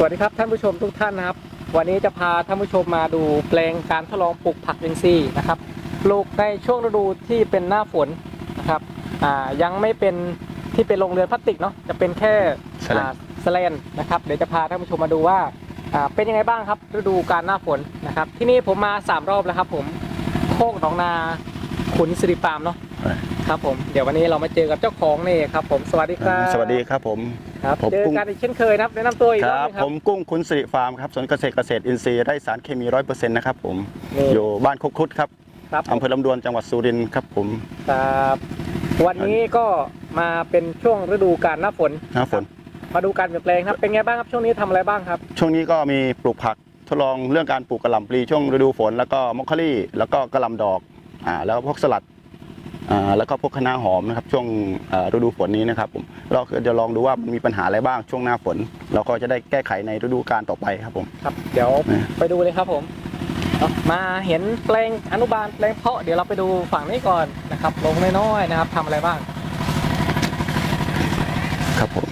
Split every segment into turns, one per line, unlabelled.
สวัสดีครับท่านผู้ชมทุกท่านนะครับ วันนี้จะพาท่านผู้ชมมาดูแปลงการทดลองปลูกผักอินทรีย์นะครับปลูกในช่วงฤดูที่เป็นหน้าฝนนะครับอ่ายังไม่เป็นที่เป็นโรงเรือนพลาสติกเนาะจะเป็นแค่
แสลน
อ่าแสแลนนะครับเดี๋ยวจะพาท่านผู้ชมมาดูว่าอ่าเป็นยังไงบ้างครับฤดูการหน้าฝนนะครับ ที่นี่ผมมาสามรอบแล้วครับผมโคกหนองนาขุนสิริฟาร์มเนาะ
เออ
ครับผมเดี๋ยววันนี้เรามาเจอกับเจ้าของนี่ครับ ผมสวัสดีครับ
สวัสดีครับผม
ครับ
ผม
เจอ
กุ้ง
กันอีกเช่นเคยนะครับแนะนำตัวอีก
ค
รอบ
รับ
นึงค
ผ
รับ
มกุ้งคุณสิริฟาร์มครับสวนเกษตรเกษตรอินทรีย์ไร้สารเคมีร้อยเปอร์เซ็นต์นะครับผม
นี่
อยู่บ้านโคกครุดครับ
ครับ
อำเภอลำดวนจังหวัดสุรินทร์ครับผม
ครับวันนี้ก็มาเป็นช่วงฤดูกาลหน้าฝน
หน้าฝน
มาดูการเปลี่ยนแปลงครับเป็นไงบ้างครับช่วงนี้ทำอะไรบ้างครับ
ช่วงนี้ก็มีปลูกผักทดลองเรื่องการปลูกกระหล่ำปลีช่วงฤดูฝน แล้วก็มอคคารี่แล้วก็กระหล่ำดอกอ่าแล้วพวกสลัดอ่า แล้วก็พวกคะน้าหอมนะครับช่วงอ่าฤดูฝนนี้นะครับผมเราจะลองดูว่ามันมีปัญหาอะไรบ้างช่วงหน้าฝน เราก็จะได้แก้ไขในฤดูกาลต่อไปครับผม
ครับเดี๋ยว
อืม
ไปดูเลยครับผมเอามาเห็นแปลงอนุบาลแปลงเพาะเดี๋ยวเราไปดูฝั่งนี้ก่อนนะครับ ลงน้อยๆนะครับทำอะไรบ้าง
ครับผม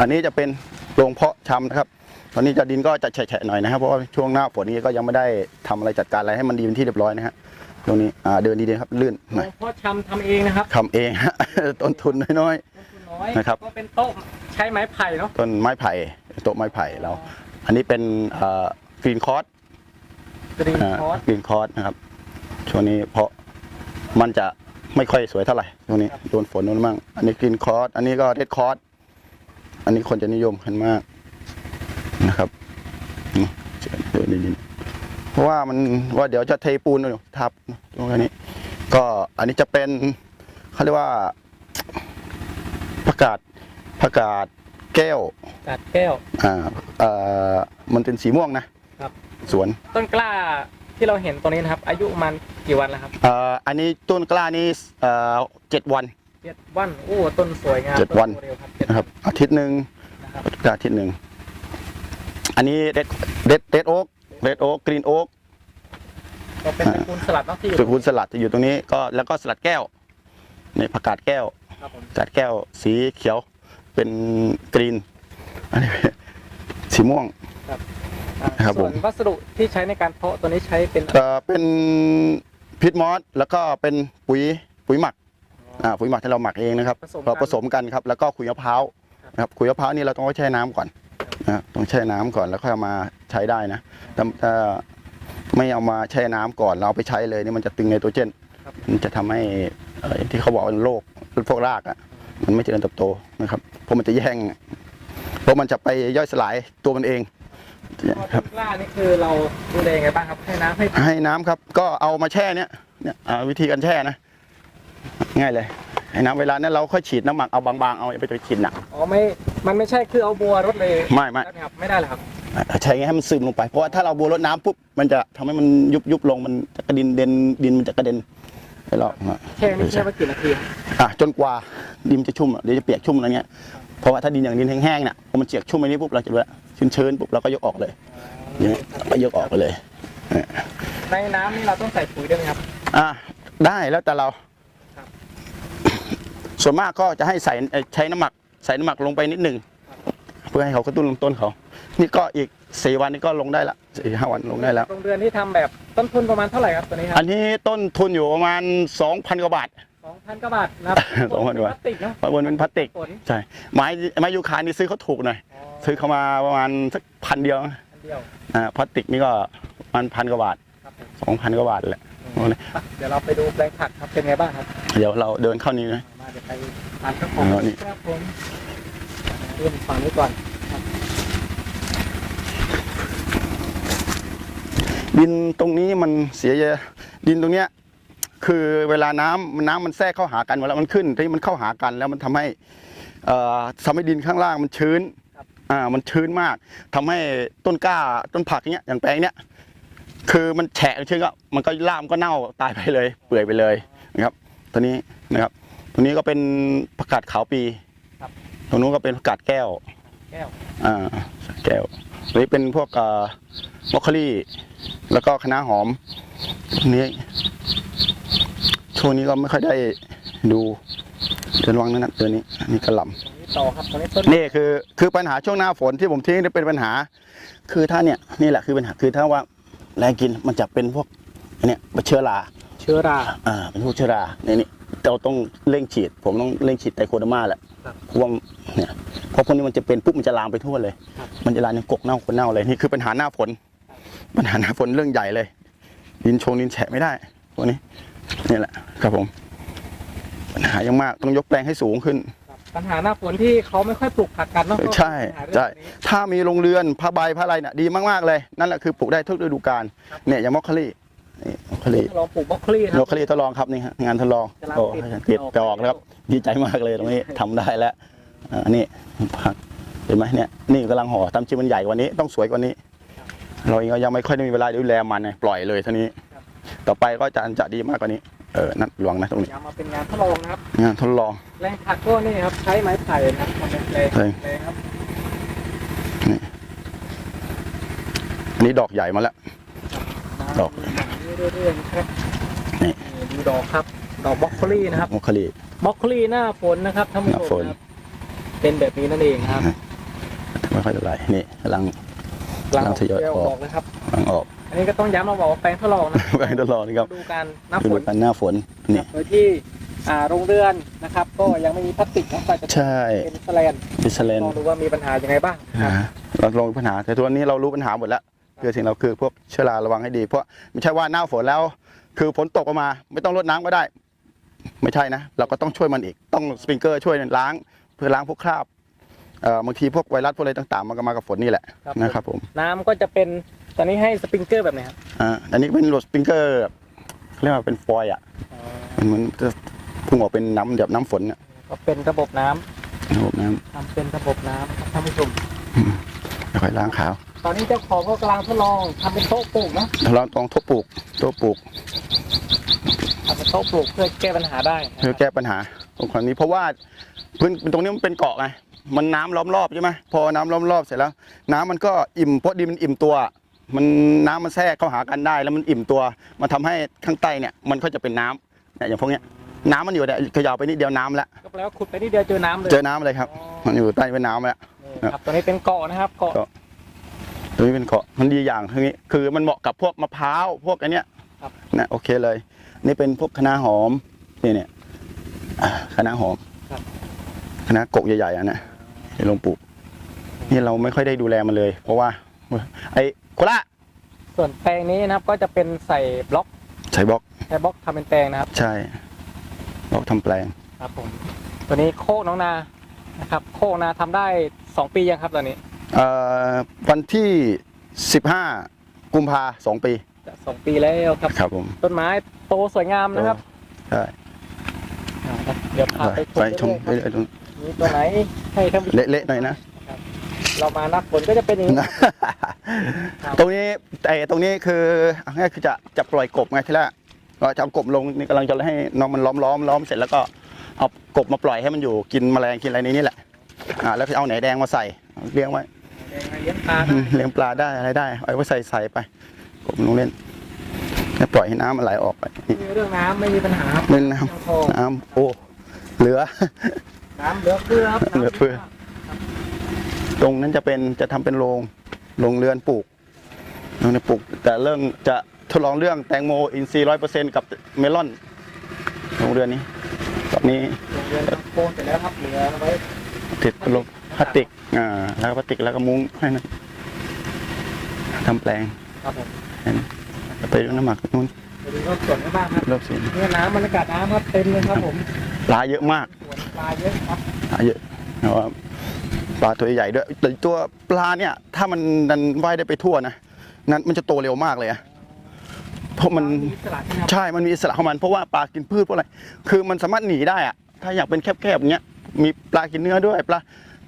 อันนี้จะเป็นโรงเพาะชำนะครับตอนนี้จะดินก็จะแฉะๆหน่อยนะครับเพราะว่าช่วงหน้าฝนนี้ก็ยังไม่ได้ทำอะไรจัดการอะไรให้มันดีเป็นที่เรียบร้อยนะฮะ ตรงนี้อ่าเดินดีๆครับลื่นหน่อย
เพาะชำทำเองนะครับ
ทำเองฮะต้นทุนน้อย
ต้นทุนน้อย
นะครับ
ก็เป็นโต๊ะใช้ไม้ไผ่เนาะ
ๆต้นไม้ไผ่โต๊ะไม้ไผ่เราอันนี้เป็นกรีนคอร์ส
กรีนคอร์ส
กรีนคอร์สนะครับช่วงนี้เพราะมันจะไม่ค่อยสวยเท่าไหร่ช่วงนี้โดนฝนโดนมั่งอันนี้กรีนคอร์สอันนี้ก็เรดคอร์สอันนี้คนจะนิยมกันมากนะครับอืมเดินดีๆเพ ราะว่ามันว่าเดี๋ยวจะเทปูนอยู่ทับตรงนี้ ก็อันนี้จะเป็นเขาเรียกว่าผักกาดผักกาดแก้ว
กาดแก้ว
อ่าเอ่อมันเป็นสีม่วงนะครับ สวน
ต้นกล้าที่เราเห็นตรงนี้นะครับ อายุประมันกี่วันแล้วครับ
เอ่ออันนี้ต้นกล้านี่เอ่อเจ็ดวัน
เจ็ดวันโอ้ต้นสวยงาม
เจ็ดวัน
ต้โตเร็วครับเจ็ด
นะครับ อาทิตย์หนึ่ง
นะครับ
กล้าอาทิตย์หนึ่งอันนี้เด็ดเด็ดเด็ดโอ๊ก เด็ดโอ๊กกรีนโอ๊ก
ก็เป็นตระกูลสลัดเนาะที่อยู่
ตระกูลสลัดจะอยู่ตรงนี้ก็แล้วก็สลัดแก้วในผักกาดแก้ว
ครับผม
ผักกาดแก้ว สีเขียวเป็นกรีนอันนี้สีม่วง
อ่า
ครับ
ส่วน
ผม
วัสดุที่ใช้ในการเพาะตัวนี้ใช้เป็น
เอ่อเป็นพิษมอสแล้วก็เป็นปุ๋ยปุ๋ยหมักอ่าปุ๋ยหมักที่เราหมักเองนะครับ
ผสม
เราผส
กัน
มกันครับแล้วก็ขุยมะพร้าว
ครับ
นะครับขุยมะพร้าวนี่เราต้องไว้แช่น้ำก่อน นะครับต้องแช่น้ำก่อนแล้วค่อยเอามาใช้ได้นะแต่ถ้าไม่เอามาแช่น้ำก่อนเราเอาไปใช้เลยนี่มันจะตึงไนโตรเจน
ครับ
มันจะทำให้เอ่อที่เขาบอกว่าโรคพวกรากอะมันไม่เจริญเติบโตนะครับเพราะมันจะแย่งเพราะมันจะไปย่อยสลายตัวมันเอง
พอ
ครั
ต้
บ
นกล้านี่คือเราดูแลยังไงบ้างครับให้น้ำให้
ให้น้ำครับ ก็เอามาแช่เนี่ยเนี่ยอ่าวิธีการแช่นะ ง่ายเลย ให้น้ำเวลานั้นเราค่อยฉีดน้ำหมักเอาบางๆเอาอย่าไปตัวฉีดหนัก
อ๋อไม่ มันไม่ใช่คือเอาบัวรดเลย
ไม่ไม่
แล้วนะครับ ไม่ได้เหรอครับ
ใช้ไงให้มันซึมลงไป เพราะว่าถ้าเราบัวรดน้ำปุ๊บมันจะทำให้มันยุบยุบลงมันจะกระดินเด่นดินมันจะกระเด็นไปหรอก
แช่นี่แช่ไปกี่นาทีครับ
อะจนกว่าดินจะชุ่มอะเดี๋ยวจะเปียกชุ่มอะไรเงี้ยเพราะว่าถ้าดินอย่างดินแห้งๆเนี่ยพอมันเจียกชุ่มไปนี้ปุ๊บเราจะรู้แล้วชื้นๆปุ๊บเราก็ยกออกเลยอย่างเงี้ยก็ยกออกไปเลย
ในน้ำนี่เราต้องใส่ปุ๋ยด้วยไหมครับ
อะได้แล้วแต่เรา
ครับ
ส่วนมากก็จะให้ใส่เอ่อใช้น้ำหมัก ใส่น้ำหมักลงไปนิดหนึ่งเพื่อให้เขากระตุ้นลำต้นเขา นี่ก็อีกสี่วันนี้ก็ลงได้ละสี่ห้าวันลงได้แล้ว
โรงเรือนที่ทำแบบต้นทุนประมาณเท่าไหร่ครับตัวนี้ครั
อันนี้ต้นทุนอยู่ประมาณสองพันกว่าบาท
สองพันกว่าบาทนะครับ
2,000กว่าบาท
พลสติกเนาะ
บนเป็นพลาสติก
ฝน
ใช่ไม้ไม้ยูคานี่ซื้อเขาถูกหน่อย
อ๋อ
ซื้อเขามาประมาณสักพันเดียว
อันเดียว
อ่าพลาสติกนี่ก็ประมาณพันกว่าบาท
ครับผม
สองพันกว่าบาทแหละ
อืมไปเดี๋ยวเราไปดูแปลงผักครับเป็นไงบ้างครับ
เดี๋ยวเราเดินเข้านี้นะ
มา เดี๋ยวไปทานข้าวของ
เอานี่
ครับผมเริ่มฝั่งนี้ก่อน
ดินตรงนี้มันเสียเยอะดินตรงเนี้ยคือเวลาน้ำน้ำมันแทรกเข้าหากันเวลามันขึ้นที่มันเข้าหากันแล้วมันทำให้เอ่อทำให้ดินข้างล่างมันชื้นอ่ามันชื้นมากทำให้ต้นกล้าต้นผักอย่างเงี้ยอย่างแปลงเนี้ยคือมันแฉะชื้นก็มันก็ล่ามก็เน่าตายไปเลย เปื่อยไปเลยนะครับตัวนี้นะครับ ตัวนี้ก็เป็นผักกาดขาวปีตรงนู้นก็เป็นผักกาดแก้ว
แก้ว
อ่า แก้วหรือเป็นพวกเอ่อมอคคารี่ แล้วก็คะน้าหอมนี้ช่วงนี้ก็ไม่ค่อยได้ดูเดินวังนั่นนะเดือนนี้อันนี้กระหล่
ตรงนี้ต่อครับตอนนี้ต้น
นี่คือคือปัญหาช่วงหน้าฝนที่ผมทิ้งนี่เป็นปัญหา คือถ้าเนี่ยนี่แหละคือปัญหาคือถ้าว่าแรงกินมันจะเป็นพวกอันเนี้ยเชื้อรา
เชื้อรา
อ่าเป็นพวกเชื้อราเนี่ยนี่ เราต้องเร่งฉีด ผมต้องเร่งฉีดไตรโคเดอร์มาแหละ
ครับ
เพราะว่าเนี่ยเพราะพวกนี้มันจะเป็นปุ๊บมันจะลามไปทั่วเลย
ครับ
มันจะลามในกกเน่าคนเน่าเลยนี่คือปัญหาหน้าฝนปัญหาหน้าฝนเรื่องใหญ่เลยดินชงดินแฉะไม่ได้พวกนี้นี่แหละครับผม ปัญหายังมากต้องยกแปลงให้สูงขึ้น
ครับปัญหาหน้าฝนที่เขาไม่ค่อยปลูกผักกันเนาะ
ใช่
ปัญหาเรื่อง
ใช่
นี้
ถ้ามีโรงเรือนผ้าใบผ้าอะไรน่ะดีมากๆเลย นั่นแหละคือปลูกได้ทุกฤดูกาล
ครับ
เนี่ยอย่างมอคคาลี นี่มอคคาลี
ลองปลูกบรอกโคลีนะ
ม
ค
อ
รั
คคาลีทดลองครับนี่ฮะงานทดลอง
กำลัง
โอ้
ติด
ติด
ดอก
ดอกแล้วครับดีใจมากเลยตรงนี้ ทำได้แล้วอ่าอันนี้ผักเห็นไหมเนี่ยนี่กำลังห่อตามจริงมันใหญ่กว่านี้ ต้องสวยกว่านี้ เราเองก็ยังไม่ค่อยได้มีเวลาดูแลมันไงปล่อยเลยเท่านี้ต่อไปก็จะจะดีมากกว่านี้เออนั่นหลวงนะตรงนี้
ย้ำมาเป็นงานทดลองนะครับ
งานทดลอง
แรงผักก็นี่ครับ ใช้ไม้ไผ่นะครับทำเป็นแปลง
แปลง
แปลงครับ
อันนี้ดอกใหญ่มาแล้ว ดอก
เรื่อยๆนะครับ
นี่
ดูดอกครับ ดอกบรอกโคลีนะครับ
มอคคาลี
บรอกโคลีหน้าฝนนะครับท่านผู้
หน้า
ช
ฝ
ม
น
นะครับเป็นแบบนี้นั่นเองครับ
ไม่ค่อยเท่าไหร่นี่กำลัง
กลาง
กำลังทยอย
เที่ยว
ออก
ออกนะครับ
กำลังออก
อันนี้ก็ต้องย้ำมาบอกว่าแปลงทดลองนะ
แปลงทดลองนี่ครับ
ดูการหน้า
คือ
ฝ
ดู
น
กันหน้าฝนนี่
โดยที่อ่าโรงเรือนนะครับ ก็ยังไม่มีพลาสติกนะก็จะ
ใช่
เป็นสแลน
ดิสเลน
ลองดูว่ามีปัญหายังไงบ้างครับ
เราลงปัญหา แต่ตัวนนี้เรารู้ปัญหาหมดแล้ว คือสิ่งเราคือพวกเชื้อราระวังให้ดี เพราะไม่ใช่ว่าหน้าฝนแล้ว คือฝนตกออกมา ไม่ต้องรดน้ำก็ได้ ไม่ใช่นะ เราก็ต้องช่วยมันอีก ต้องสปริงเกอร์ช่วยล้าง เพื่อล้างพวกคราบเอ่อบางทีพวกไวรัสพวกอะไรต่างๆ มันก็มากับฝนนี่แหละ
ครับ
นะครับผม
น้ำก็จะเป็นตอนนี้ให้สปริงเกอร์แบบไหนครับ
อ่าอันนี้เป็นโหลดสปริงเกอร์แบบเขาเรียกว่าเป็นฟอยล์อะ
อ๋อ
มันเหมือนจะพุ่งออกเป็นน้ำแบบน้ำฝนเนี่ย
ก็เป็นระบบน้ำ
ระบบน้
ทำเป็นระบบน้ำครับท่านผู้ชมำ
แล้วค่อยล้างขาว
ตอนนี้เจ้าของก็กำลังทดลองทำเป็นโต๊ะปลูกเนาะ
ถ้าเราต้องทบปลูกตัวปลูก
ทำเป็นโต๊ะปลูกเพื่อแก้ปัญหาได้นะ
เพื่อแก้ปัญหาตรงครั้งนี้เพราะว่าพื้นตรงนี้มันเป็นเกาะไงมันน้ำล้อมรอบใช่ไหมพอน้ำล้อมรอบเสร็จแล้ว น้ำมันก็อิ่มเพราะดินมันอิ่มตัว มันน้ำมันแทรกเข้าหากันได้ แล้วมันอิ่มตัวมันทำให้ข้างใต้เนี่ยมันก็จะเป็นน้ำเนี่ยอย่างพวกเนี้ยน้ำมันอยู่เนี่ยเขยาวไปนิดเดียวน้ำแล้ว
ก็แปลว่าขุดไปนิดเดียวเจอน้ำเลย
เจอน้ำเลยครับ มันอยู่ใต้เป็นน้ำแล้ว
นี่ครับ ตัวนี้เป็นเกาะนะครับ เกาะ
เกาะ ตรงนี้เป็นเกาะมันดีอย่างตรงนี้คือมันเหมาะกับพวกมะพร้าวพวกอันเนี้ยนะโอเคเลย นี่เป็นพวกคะน้าหอมนี่เนี่ยอ่าคะน้าหอมคะน้ากกใหญ่ๆอะนะที่ลงปลูกนี่เราไม่ค่อยได้ดูแลมันเลย เพราะว่า ไอ้โคละ
ส่วนแปลงนี้นะครับก็จะเป็นใส่บล็อก
ใช้บล็อก
ใช้บล็อกทำเป็นแปลงนะครับ
ใช่บล็อกทำแปลง
ครับผมตัวนี้โคกน้องนานะครับ โคกนาทำได้สองปียังครับตอนนี้
เอ่อ วันที่ 15 กุมภาสองปี
จะสองปีแล้วครับ
ครับผม
ต้นไม้โตสวยงามนะครับ
ใช่
อ่าเดี๋ยวพาไป
ไปช
ช
ม
ม
ไป
เรื่อย
เรื่อย
ๆมีตัวไหนให้ท่านผู้ชม
เละๆหน่อยนะ
เรามานับผลก็จะเป็นอย่างนี้ครับ
ตรงนี้ไอ้ตรงนี้คือเอาง่ายคือจะจะปล่อยกบไงทีแรกเราจะเอากบลงนี่กำลังจะให้น้องมันล้อมล้อมล้อมเสร็จแล้วก็เอากบมาปล่อยให้มันอยู่กินแมลงกินอะไรในนี้แหละอ่าแล้วก็เอาไหนแดงมาใส่เลี้ยงไว้
เลี้ยงปลา
อื
ได้
มเลี้ยงปลาได้อะไรได้เอาไว้ใส่ใส่ไปกบลงเล่นแล้วปล่อยให้น้ำมันไหลออกไปนี่
เรื่องน้ำไม่มีปัญหาครับ
เล่นน้
ยังพอำ
น้ำโอ้เหลือ
น้ำเหลือเฟือครับ
เหลือเฟือตรงนั้นจะเป็นจะทำเป็นโรงโรงเรือนปลูกโรงเรือนปลูก แต่เรื่องจะทดลองเรื่องแตงโมอินทรีย์ร้อยเปอร์เซ็นต์กับเมลอนโรงเรือนนี้ตอนนี้
โรงเรียนโปรเสร็จแล้วครับเหลือไว้
ติดลง พลาสติกอ่าแล้วก็พลาสติกแล้วก็มุ้งให้นะทำแปลง
ครับผม
ไปดูน้ำหมักนู้น
ไปดูรอบสวนกันบ้างครับ
รอบสี
เนี่ยน้ำบรรยากาศน้ำครับเต็มเลยครับผม
ปลาเยอะมาก
สวนปลาเยอะครับ
ปลาเยอะแต่ว่าปลาตัวใหญ่ด้วยแต่ตัวปลาเนี่ย ถ้ามันดันว่ายได้ไปทั่วนะนั้นมันจะโตเร็วมากเลยอะเพราะมัน
อิสระใช่ไหมครับ
ใช่ มันมีอิสระของมันเพราะว่าปลากินพืชพวกอะไร คือมันสามารถหนีได้อะถ้าอยากเป็นแคบๆอย่างเงี้ย มีปลากินเนื้อด้วยปลา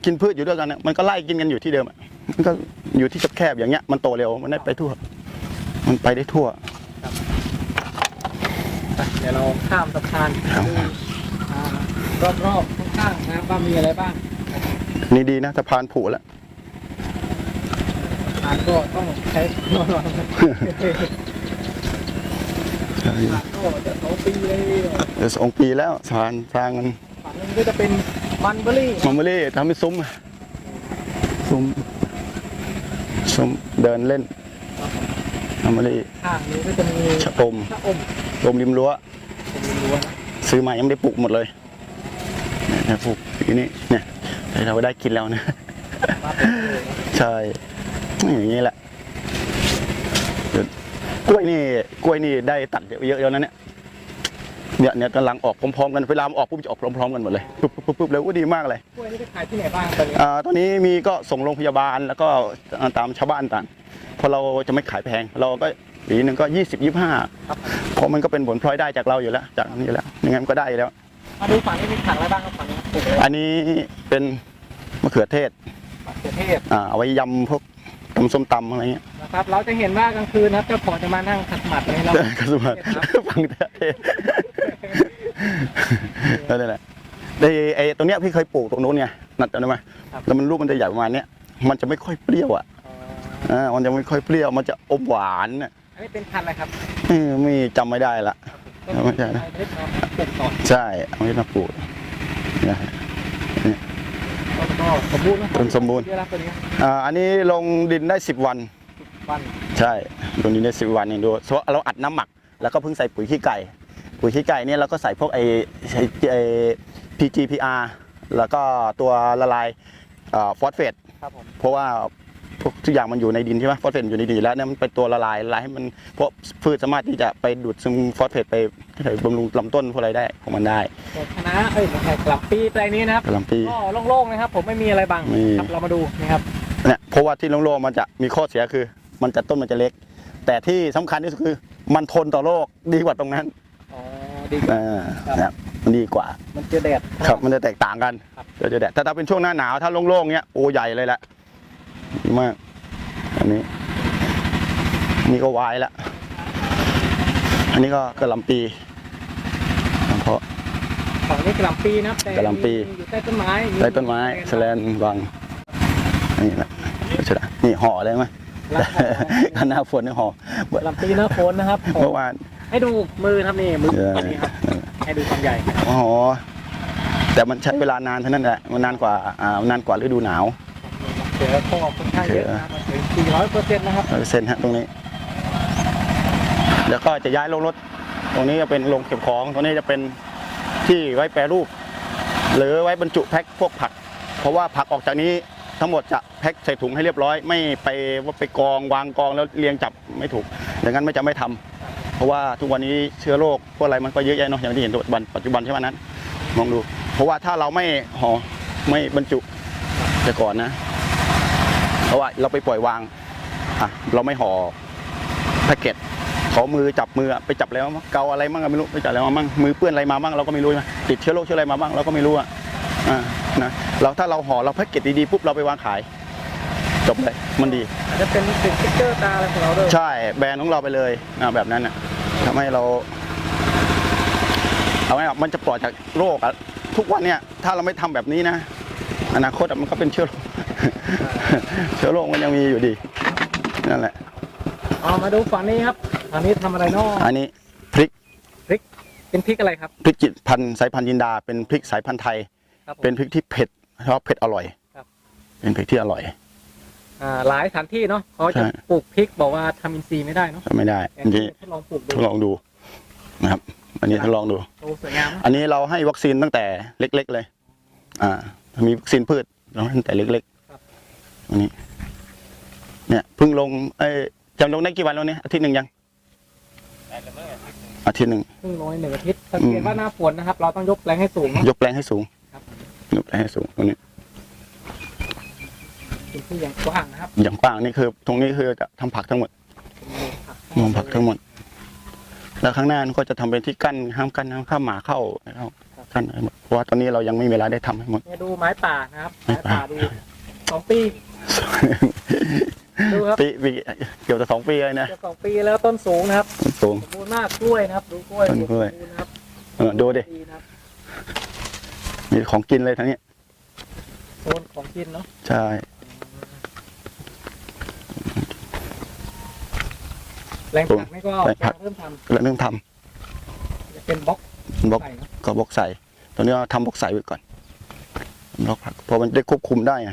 กินพืชอยู่ด้วยกันเนี่ยมันก็ไล่กินกันอยู่ที่เดิมอะมันก็อยู่ที่แคบๆอย่างเงี้ยมันโตเร็วมันได้ไปทั่ว มันไปได้ทั่ว
ไปเดี๋ยวเราข้ามสะพาน
ครับ
ดูอ่ารอบๆข้างๆนะครับว่ามีอะไรบ้าง
นี่ดีนะสะพานผุแล้ว
สะพานก็ต้องใช้นอนสะพานก็จะสองปีเลย
เดี๋ยวสองปีแล้วสะพานสร้างมัน
ฝั่งนึงก็จะเป็น มันเบอร์รี่
มัมเบอรี่ทำเป็นซุ้ม ซุ้ม ซุ้มเดินเล่นมัมเบอรี่
ข้างนี้ก็จะมี
ชะอม
ชะอม
ลมริมรั้ว
ผมไม่รู้นะ
ซื้อมายังไม่ได้ปลูกหมดเลยเนี่ยเนี่ยปลูกทีนี้เนี่ยเราได้กินแล้วนะ
มาเป็นเลยนะ
ใช่อย่างนี้แหละเดี๋ยวกล้วยนี่กล้วยนี่ได้ตัดเยอะๆแล้วนะเนี่ย เนี่ยเนี่ยกำลังออกพร้อมๆกันเวลามันออกปุ๊บจะออกพร้อมๆกันหมดเลยปุ๊บปุ๊บปุ๊บปุ๊บแล้วก็ดีมากเลย
กล้วยนี่ไปขายที่ไหนบ้างตอนนี้
อ่าตอนนี้มีก็ส่งโรงพยาบาลแล้วก็ตามชาวบ้านต่างเพราะเราจะไม่ขายแพง เราก็ปีหนึ่งก็ยี่สิบยี่ห้าเพราะมันก็เป็นผลพลอยได้จากเราอยู่แล้ว จากนี้อยู่แล้วยังไงมันก็ได้แล้ว
มาดูฝั่งนี้มีผักอะไรบ้างครับฝั่งนี้
อันนี้เป็นมะเขือเทศ
มะเขือเทศ
อ่าเอาไว้ยำพวกตำส้มตำอะไรเงี้ย
นะครับ เราจะเห็นว่ากลางคืนนะครับเจ้าของจะมานั่งขัดหมัดตรงนี้เรา
กระสุนฟังเทศ นั่นแหละไอ้ไอ้ตรงเนี้ยพี่เคยปลูกตรงนู้นไงนัดจำได้ไหมแล้วมันลูกมันจะใหญ่ประมาณเนี้ยมันจะไม่ค่อยเปรี้ยวอะ
อ๋อ
อ่ามันจะไม่ค่อยเปรี้ยว มันจะอมหวานน่ะ
อันนี้เป็นพันธุ์อะไรครับ
เอ้ยไม่จำไม่ได้ละไม่ใช่นะ
เล็กน้อยปลูกต่อ
ใช่เอาไว้มาปลูกนะฮะ
ต้นก็สมบูรณ์นะ
ต้นสมบูรณ์
เยอะแล้วตัวนี้
อ่าอันนี้ลงดินได้10วัน
วัน
ใช่ลงดินได้10วันเองดูเพราะเราอัดน้ำหมัก แล้วก็เพิ่งใส่ปุ๋ยขี้ไก่ ปุ๋ยขี้ไก่เนี่ยเราก็ใส่พวกไอ้ไอ้ไอ้ PGPR แล้วก็ตัวละลายฟอสเฟต
ครับผม
เพราะว่าพวกทุกอย่างมันอยู่ในดินใช่ไหมฟอสเฟตอยู่ในดินอยู่แล้วเนี่ยมันเป็นตัวละลายละลายให้มันเพราะพืชสามารถที่จะไปดูดซึมฟอสเฟตไปบำรุงลำต้นพวกอะไรได้ของมันได้
ส่วนคณะเอ้ยไม่ใช่กลับปีแปลงนี้นะครับ
กะหล่ำปี
ก็โล่งๆนะครับ ผมไม่มีอะไรบัง
มี
ครับเรามาดูนะครับ
เนี่ยเพราะว่าที่โล่งๆมันจะมีข้อเสียคือ มันจะต้นมันจะเล็ก แต่ที่สำคัญที่สุดคือ มันทนต่อโรคดีกว่าตรงนั้น
อ๋อ ดีกว่า
อ่านะครับมันดีกว่า
มันเจอแดด
ครับ มันจะแตกต่างกัน
ครับ
เดี๋ยวจะแดดแต่ถ้าเป็นช่วงหน้าหนาวถ้าโล่งๆเนี้ยโอ้ใหญ่เลยแหละดีมาก อันนี้ นี่ก็วายแล้วอันนี้ก็กระหลำปีเพราะ
ฝั่งนี้กระหล่ำปีนะครับแต่
กะหล่ำปี
มีอยู่ใต้ต้นไม้
ใต้ต้นไม้แสลนวางนี่แหละใช่ไหมนี่ห่อเลยไหม
แล้วก็
หน้าฝนนี่ห่อก
ระหล่ำปีหน้าโคนนะครับผม
เมื่อวาน
ให้ดูมือครับนี่มือ
เออ
อันนี้ครับให้ดูความใหญ่
อ๋อแต่มันใช้เวลานานเท่านั้นแหละมันนานกว่าอ่านานกว่าฤดูหนาว
เสือคอกค่อนข้างเยอะนะครับมันถึง400เปอร์เซ็นต์นะครับ
ร้อยเปอร์เซ็นต์ฮะตรงนี้ แล้วก็จะย้ายลงรถ ตรงนี้จะเป็นโรงเก็บของตรงนี้จะเป็นที่ไว้แปรรูป หรือไว้บรรจุแพ็คพวกผัก เพราะว่าผักออกจากนี้ทั้งหมดจะแพ็คใส่ถุงให้เรียบร้อย ไม่ไปว่าไปกองวางกองแล้วเรียงจับไม่ถูกอย่างนั้นไม่จะไม่ทำ เพราะว่าทุกวันนี้เชื้อโรคพวกอะไรมันก็เยอะแยะเนาะอย่างที่เห็นปัจจุบันปัจจุบันใช่ไหมนั้นมองดู เพราะว่าถ้าเราไม่ห่อไม่บรรจุแต่ก่อนนะ เพราะว่าเราไปปล่อยวางอะเราไม่ห่อแพ็กเกจขอมือจับมืออะไปจับแล้วมั้งเกาอะไรมั่งก็ไม่รู้ไปจับอะไรมามั่งมือเปื้อนอะไรมามั่งเราก็ไม่รู้นะติดเชื้อโรคเชื้ออะไรมาบ้างเราก็ไม่รู้อะอ่านะเราถ้าเราห่อเราแพ็กเกจดีๆปุ๊บเราไปวางขายจบเลยมันดี
อาจจะเป็นเป็นสติ๊กเกอร์ตาอะไรของเราด้วย
ใช่แบรนด์ของเราไปเลยนะแบบนั้นน่ะ ทำให้เราเอาไงอะมันจะปลอดจากโรคอะทุกวันเนี่ย ถ้าเราไม่ทำแบบนี้นะ อนาคตอะมันก็เป็นเชื้อโรคเชื้อโรคมันยังมีอยู่ดี นั่นแหละ
เอามาดูฝั่งนี้ครับฝั่งนี้ทำอะไรเนาะ
อันนี้พริก
เป็นพริกอะไรครับ
พริกจิตพันธุ์สายพันธุ์ยินดา เป็นพริกสายพันธุ์ไทย
ครับผม
เป็นพริกที่เผ็ดเพราะเผ็ดอร่อย
ครับ
เป็นพริกที่อร่อย
อ่าหลายสถานที่เนาะเขาจะ
ใช่
ปลูกพริกบอกว่าทำอินทรีย์ไม่ได้เนาะ
ไม่ได้
แต่
อันนี้
ทดลองปลูก
ท
ดู
ดลองดูนะครับอันนี้ทดลองดู
โตสวยงามนะ
อันนี้เราให้วัคซีนตั้งแต่เล็ก ๆ เลย อ่า มีวัคซีนพืชเราให้ตั้งแต่เล็กๆอันนี้ เนี่ยเพิ่งลง เอ้ยจำลงได้กี่วันแล้วเนี่ย อาทิตย์หนึ่งยัง อาทิตย์หนึ่ง
เพิ่งลงในหนึ่งอาทิตย์สังเกตว่าหน้าฝนนะครับ เราต้องยกแรงให้สูงเนาะ
ยกแรงให้สูง
ครับ
ยกแรงให้สูงตรงนี้
เป็นที่อย่างกว้างนะครับ
อย่างกว้างนี่คือ ตรงนี้คือจะทำผักทั้งหมด
เป็นโรงผัก
มองผักทั้งหมด แล้วข้างหน้าก็จะทำเป็นที่กั้นห้ามกั้นห้ามข้ามหมาเข้าเข้ากั้นให้หมดเพราะว่าตอนนี้เรายังไม่มีเวลาได้ทำให้หมด
เนี่ยดูไม้ป่านะครับ
ไม้
ไม้
ป่า
ป่าดูสองปี ดูครับ
ปีปีเกี่ยวกับสองปีเลยนะ
จะสองปีแล้วต้นสูงนะครับ
สูง
สมบูรณ์มากกล้วยนะครับ ดูกล้วย
ต้นกล้วย
สมบูรณ์นะครับ
เออดูดิ
นะครับ
มีของกินเลยทั้งนี้
โซนของกินเนาะ
ใช่
แรงผลักนี่ก็ยังเริ่มท
แล้วเริ่มทำ
จะเป็นบล็อกำ
บล็อก
ใส่เนาะ
ก็บล็อกใส่ตอนนี้เราทำบล็อกใส่ไว้ก่อนล็อกผักเพราะมันได้ควบคุมได้ไง